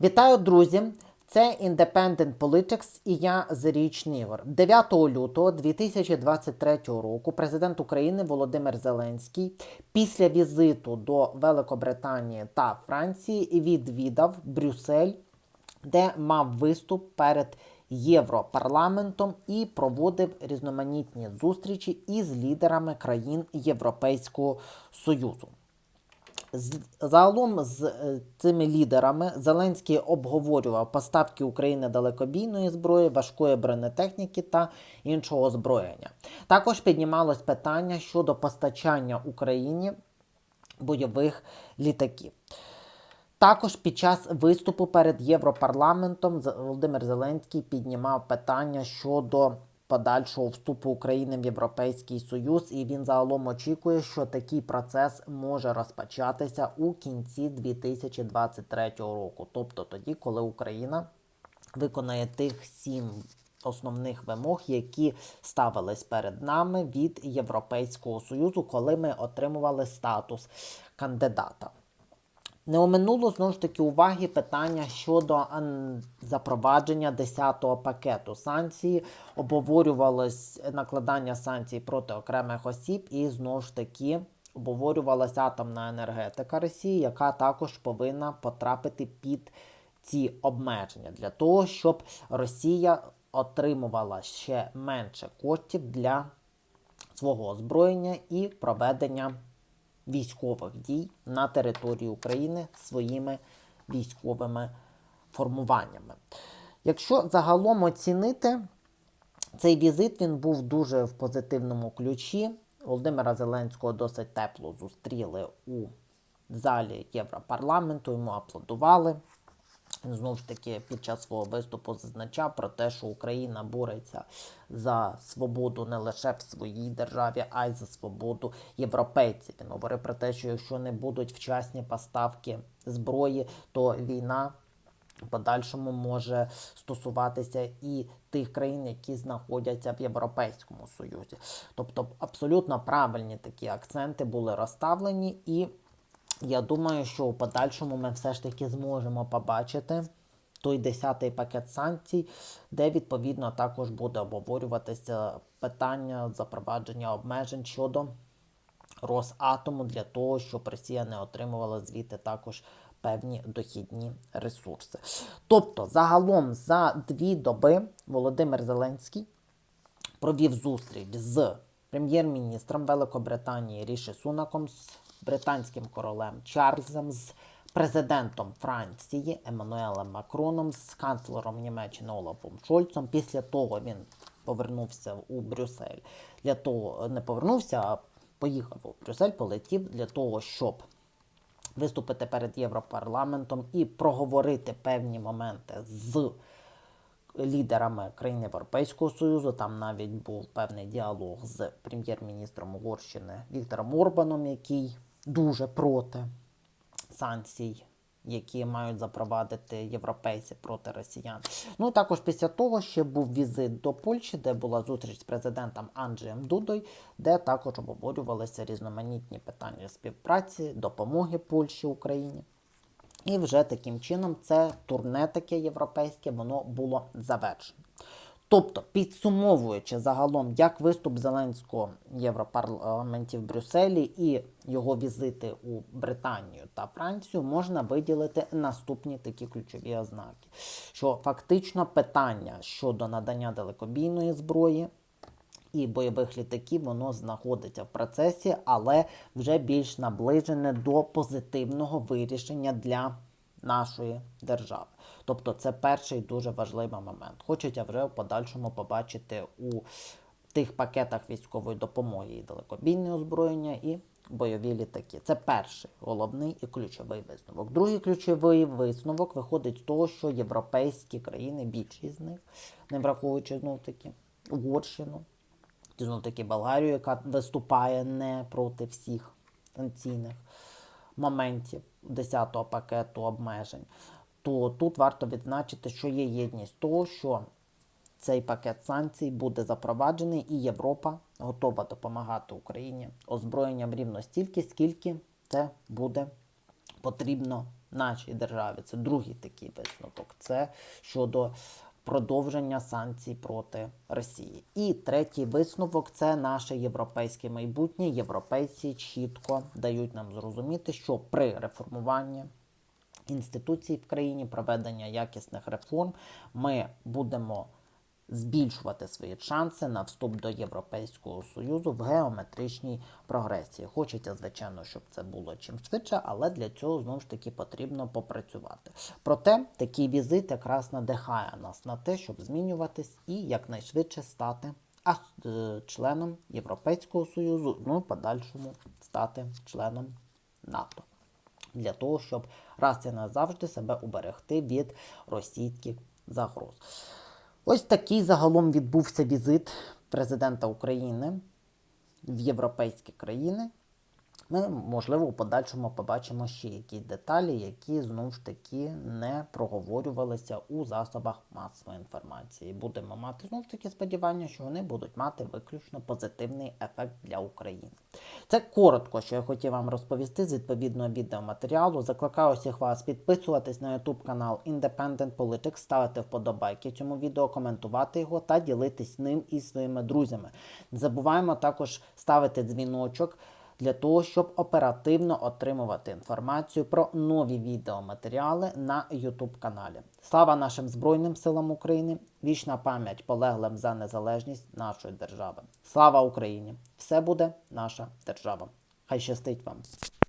Вітаю, друзі! Це Independent Politics і я Зарічний Ігор. 9 лютого 2023 року президент України Володимир Зеленський після візиту до Великобританії та Франції відвідав Брюссель, де мав виступ перед Європарламентом і проводив різноманітні зустрічі із лідерами країн Європейського Союзу. Загалом з е, цими лідерами Зеленський обговорював поставки України далекобійної зброї, важкої бронетехніки та іншого озброєння. Також піднімалось питання щодо постачання Україні бойових літаків. Також під час виступу перед Європарламентом Володимир Зеленський піднімав питання щодо подальшого вступу України в Європейський Союз, і він загалом очікує, що такий процес може розпочатися у кінці 2023 року, тобто тоді, коли Україна виконає тих сім основних вимог, які ставились перед нами від Європейського Союзу, коли ми отримували статус кандидата. Не оминуло знову ж таки уваги питання щодо запровадження 10-го пакету санкцій. Обговорювалось накладання санкцій проти окремих осіб, і знову ж таки обговорювалася атомна енергетика Росії, яка також повинна потрапити під ці обмеження для того, щоб Росія отримувала ще менше коштів для свого озброєння і проведення військових дій на території України своїми військовими формуваннями. Якщо загалом оцінити, цей візит він був дуже в позитивному ключі. Володимира Зеленського досить тепло зустріли у залі Європарламенту, йому аплодували. Він знову ж таки під час свого виступу зазначав про те, що Україна бореться за свободу не лише в своїй державі, а й за свободу європейців. Він говорив про те, що якщо не будуть вчасні поставки зброї, то війна в подальшому може стосуватися і тих країн, які знаходяться в Європейському Союзі. Тобто абсолютно правильні такі акценти були розставлені і. Я думаю, що у подальшому ми все ж таки зможемо побачити той 10-й пакет санкцій, де відповідно також буде обговорюватися питання запровадження обмежень щодо Росатому для того, щоб Росія не отримувала звідти також певні дохідні ресурси. Тобто, загалом за дві доби Володимир Зеленський провів зустріч з прем'єр-міністром Великобританії Ріші Сунаком, британським королем Чарльзом, з президентом Франції Еммануелем Макроном, з канцлером Німеччини Олафом Шольцом. Після того він повернувся у Брюссель. Для того не повернувся, а поїхав у Брюссель, полетів для того, щоб виступити перед Європарламентом і проговорити певні моменти з лідерами країн Європейського Союзу. Там навіть був певний діалог з прем'єр-міністром Угорщини Віктором Орбаном, який дуже проти санкцій, які мають запровадити європейці проти росіян. Ну і також після того ще був візит до Польщі, де була зустріч з президентом Анджеєм Дудою, де також обговорювалися різноманітні питання співпраці, допомоги Польщі Україні. І вже таким чином це турне таке європейське, воно було завершено. Тобто, підсумовуючи загалом, як виступ Зеленського в Європарламенті в Брюсселі і його візити у Британію та Францію, можна виділити наступні такі ключові ознаки: що фактично питання щодо надання далекобійної зброї і бойових літаків воно знаходиться в процесі, але вже більш наближене до позитивного вирішення для нашої держави. Тобто це перший дуже важливий момент. Хочуть вже в подальшому побачити у тих пакетах військової допомоги і далекобійне озброєння, і бойові літаки. Це перший головний і ключовий висновок. Другий ключовий висновок виходить з того, що європейські країни, більшість з них, не враховуючи знов таки Угорщину, знов таки Болгарію, яка виступає не проти всіх санкційних моментів 10-го пакету обмежень, то тут варто відзначити, що є єдність того, що цей пакет санкцій буде запроваджений, і Європа готова допомагати Україні озброєнням рівно стільки, скільки це буде потрібно нашій державі. Це другий такий висновок. Це щодо продовження санкцій проти Росії. І третій висновок це наше європейське майбутнє. Європейці чітко дають нам зрозуміти, що при реформуванні інституцій в країні, проведення якісних реформ, ми будемо збільшувати свої шанси на вступ до Європейського Союзу в геометричній прогресії. Хочеться, звичайно, щоб це було чим швидше, але для цього знову ж таки потрібно попрацювати. Проте такий візит якраз надихає нас на те, щоб змінюватись і якнайшвидше стати а, е, членом Європейського Союзу, ну в подальшому стати членом НАТО для того, щоб раз і назавжди себе уберегти від російських загроз. Ось такий загалом відбувся візит президента України в європейські країни. Ми, можливо, у подальшому побачимо ще якісь деталі, які знову ж таки не проговорювалися у засобах масової інформації. Будемо мати знову ж таки сподівання, що вони будуть мати виключно позитивний ефект для України. Це коротко, що я хотів вам розповісти з відповідного відеоматеріалу. Закликаю всіх вас підписуватись на YouTube канал Independent Politics, ставити вподобайки цьому відео, коментувати його та ділитись ним із своїми друзями. Не забуваємо також ставити дзвіночок для того, щоб оперативно отримувати інформацію про нові відеоматеріали на YouTube каналі. Слава нашим Збройним силам України! Вічна пам'ять полеглим за незалежність нашої держави. Слава Україні! Все буде наша держава! Хай щастить вам!